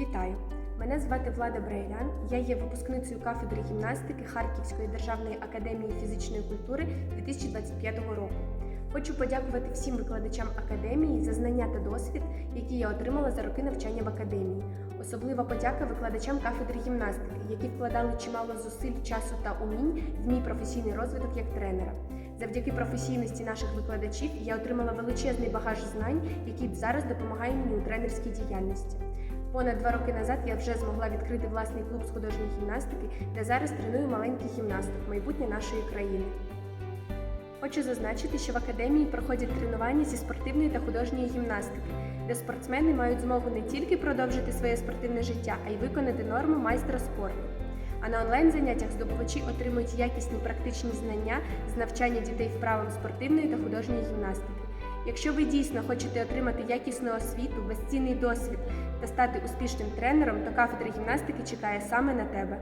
Вітаю! Мене звати Влада Брейлян. Я є випускницею кафедри гімнастики Харківської державної академії фізичної культури 2025 року. Хочу подякувати всім викладачам академії за знання та досвід, які я отримала за роки навчання в академії. Особлива подяка викладачам кафедри гімнастики, які вкладали чимало зусиль, часу та умінь в мій професійний розвиток як тренера. Завдяки професійності наших викладачів я отримала величезний багаж знань, який зараз допомагає мені у тренерській діяльності. Понад два роки назад я вже змогла відкрити власний клуб з художньої гімнастики, де зараз треную маленьких гімнасток, майбутнє нашої країни. Хочу зазначити, що в академії проходять тренування зі спортивної та художньої гімнастики, де спортсмени мають змогу не тільки продовжити своє спортивне життя, а й виконати норму майстра спорту. А на онлайн-заняттях здобувачі отримують якісні практичні знання з навчання дітей вправам спортивної та художньої гімнастики. Якщо ви дійсно хочете отримати якісну освіту, безцінний досвід та стати успішним тренером, то кафедра гімнастики чекає саме на тебе.